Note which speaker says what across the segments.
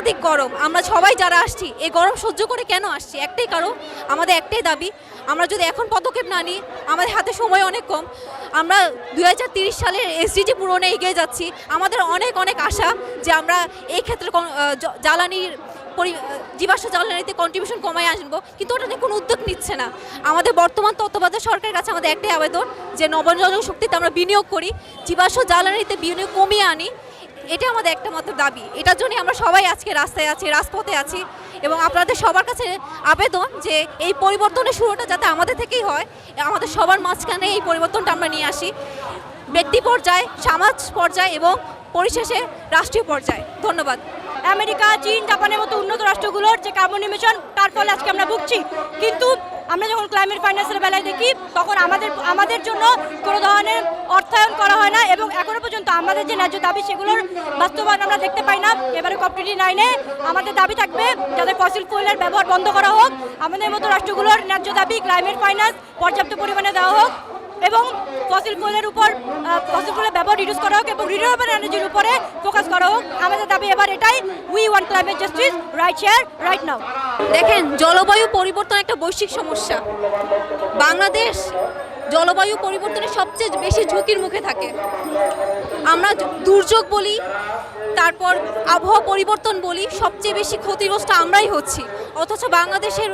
Speaker 1: সাংঘাতিক গরম। আমরা সবাই যারা আসছি এই গরম সহ্য করে কেন আসছি? একটাই কারণ, আমাদের একটাই দাবি, আমরা যদি এখন পদক্ষেপ না নিই, আমাদের হাতে সময় অনেক কম। আমরা দুই সালের এসডিজি পূরণে এগিয়ে যাচ্ছি। আমাদের অনেক অনেক আশা যে আমরা এই ক্ষেত্রে জ্বালানির পরি জীবাশ্ম জ্বালানিতে কন্ট্রিবিউশন কমায় আসব। কিন্তু ওটা নিয়ে কোনো উদ্যোগ নিচ্ছে না। আমাদের বর্তমান তত্ত্বাবধায়ক সরকারের কাছে আমাদের একটাই আবেদন যে নবজনক শক্তিতে আমরা বিনিয়োগ করি, জীবাশ্ম জ্বালানিতে বিনিয়োগ কমিয়ে আনি। এটা আমাদের একটা মাত্র দাবি। এটার জন্য আমরা সবাই আজকে রাস্তায় আছি, রাজপথে আছি এবং আপনাদের সবার কাছে আবেদন যে এই পরিবর্তনের শুরুটা যাতে আমাদের থেকেই হয়, আমাদের সবার মাঝখানে এই পরিবর্তনটা আমরা নিয়ে আসি। ব্যক্তি পর্যায়ে, সমাজ পর্যায়ে এবং পরিশেষে রাষ্ট্রীয় পর্যায়ে। ধন্যবাদ।
Speaker 2: আমেরিকা, চীন, জাপানের মতো উন্নত রাষ্ট্রগুলোর যে কার্বন ইমিশন তার ফলে আজকে আমরা ভুগছি। কিন্তু আমরা যখন ক্লাইমেট ফাইন্যান্সের বেলায় দেখি, তখন আমাদের আমাদের জন্য কোনো ধরনের অর্থায়ন করা পর্যন্ত আমাদের যে ন্যায্য দাবি সেগুলোর বাস্তবায়ন আমরা দেখতে পাই না। এবারে কপটিটি নাইনে আমাদের দাবি থাকবে যাতে ফসিল ফুয়েলের ব্যবহার বন্ধ করা হোক, আমাদের মতো রাষ্ট্রগুলোর ন্যায্য দাবি ক্লাইমেট ফাইন্যান্স পর্যাপ্ত পরিমাণে দেওয়া হোক এবং ফসিল ফুয়েলের উপর ফসিল ফুয়েলের ব্যবহার রিডিউস করা হোক এবং রিনিউয়েবল এনার্জির উপরে ফোকাস করা হোক। আমাদের দাবি এবার এটাই we want climate justice right share right now
Speaker 1: দেখেন, জলবায়ু পরিবর্তন একটা বৈশ্বিক সমস্যা। বাংলাদেশ জলবায়ু পরিবর্তনের সবচেয়ে বেশি ঝুঁকির মুখে থাকে। আমরা দুর্যোগ বলি, তারপর আবহাওয়া পরিবর্তন বলি, সবচেয়ে বেশি ক্ষতিগ্রস্ত আমরাই হচ্ছি। অথচ বাংলাদেশের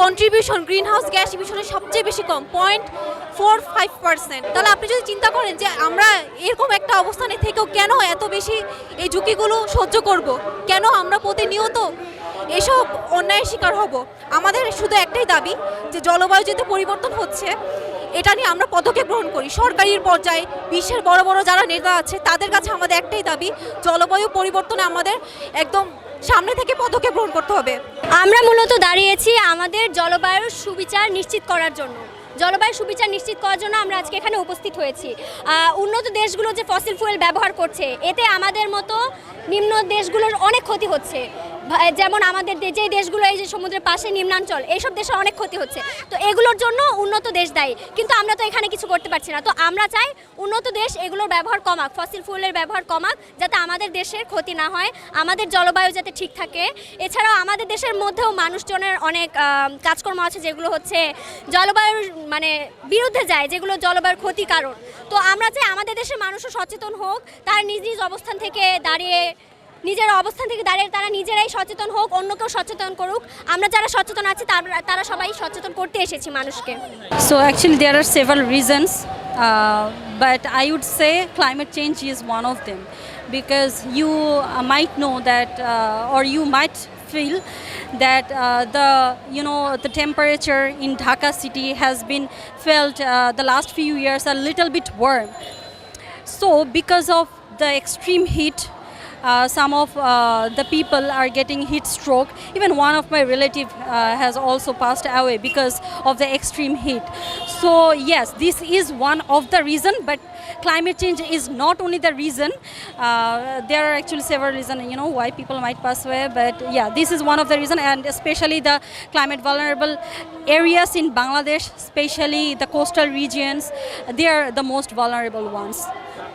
Speaker 1: কন্ট্রিবিউশন গ্রিন হাউস গ্যাস ইমিশনের সবচেয়ে বেশি কম পয়েন্ট ফোর ফাইভ পার্সেন্ট তাহলে আপনি যদি চিন্তা করেন যে আমরা এরকম একটা অবস্থানে থেকেও কেন এত বেশি এই ঝুঁকিগুলো সহ্য করব? কেন আমরা প্রতিনিয়ত এসব অন্যায়ের শিকার হব? আমাদের শুধু একটাই দাবি যে জলবায়ু যেতে পরিবর্তন হচ্ছে এটা নিয়ে আমরা পদক্ষেপ গ্রহণ করি। সরকারি পর্যায়ে বিশ্বের বড় বড় যারা নেতা আছে, তাদের কাছে আমাদের একটাই দাবি, জলবায়ু পরিবর্তনে আমাদের একদম সামনে থেকে পদক্ষেপ গ্রহণ করতে হবে।
Speaker 3: আমরা মূলত দাঁড়িয়েছি আমাদের জলবায়ুর সুবিচার নিশ্চিত করার জন্য। জলবায়ু সুবিচার নিশ্চিত করার জন্য আমরা আজকে এখানে উপস্থিত হয়েছি। উন্নত দেশগুলো যে ফসিল ফুয়েল ব্যবহার করছে, এতে আমাদের মতো নিম্ন দেশগুলোর অনেক ক্ষতি হচ্ছে। যেমন আমাদের যেই দেশগুলো, এই যে সমুদ্রের পাশে নিম্নাঞ্চল, এইসব দেশের অনেক ক্ষতি হচ্ছে। তো এগুলোর জন্য উন্নত দেশ দায়ী। কিন্তু আমরা তো এখানে কিছু করতে পারছি না। তো আমরা চাই উন্নত দেশ এগুলোর ব্যবহার কমাক ফসিল ফুয়েলের ব্যবহার কমাক, যাতে আমাদের দেশের ক্ষতি না হয়, আমাদের জলবায়ু যাতে ঠিক থাকে। এছাড়াও আমাদের দেশের মধ্যেও মানুষজনের অনেক কাজকর্ম আছে, যেগুলো হচ্ছে জলবায়ুর মানে বিরুদ্ধে যায়, যেগুলো জলবায়ুর ক্ষতি কারণ তো আমরা চাই আমাদের দেশের মানুষও সচেতন হোক, তার নিজ নিজ অবস্থান থেকে দাঁড়িয়ে নিজের অবস্থান থেকে দাঁড়িয়ে তারা নিজেরাই সচেতন হোক অন্য কেউ সচেতন করুক। আমরা যারা সচেতন আছি, তারা সবাই সচেতন করতে এসেছি মানুষকে।
Speaker 4: So actually there are several reasons but I would say climate change is one of them because you might know that or you might feel that the you know the temperature in Dhaka city has been felt the last few years are little bit warm so because of the extreme heat uh, some of uh, the people are getting heat stroke. Even one of my relative uh, has also passed away because of the extreme heat. So yes, this is one of the reason, but climate change is not only the reason. Uh, there are actually several reasons, you know, why people might pass away. But yeah, this is one of the reason, and especially the climate vulnerable areas in Bangladesh, especially the coastal regions, they are the most vulnerable ones.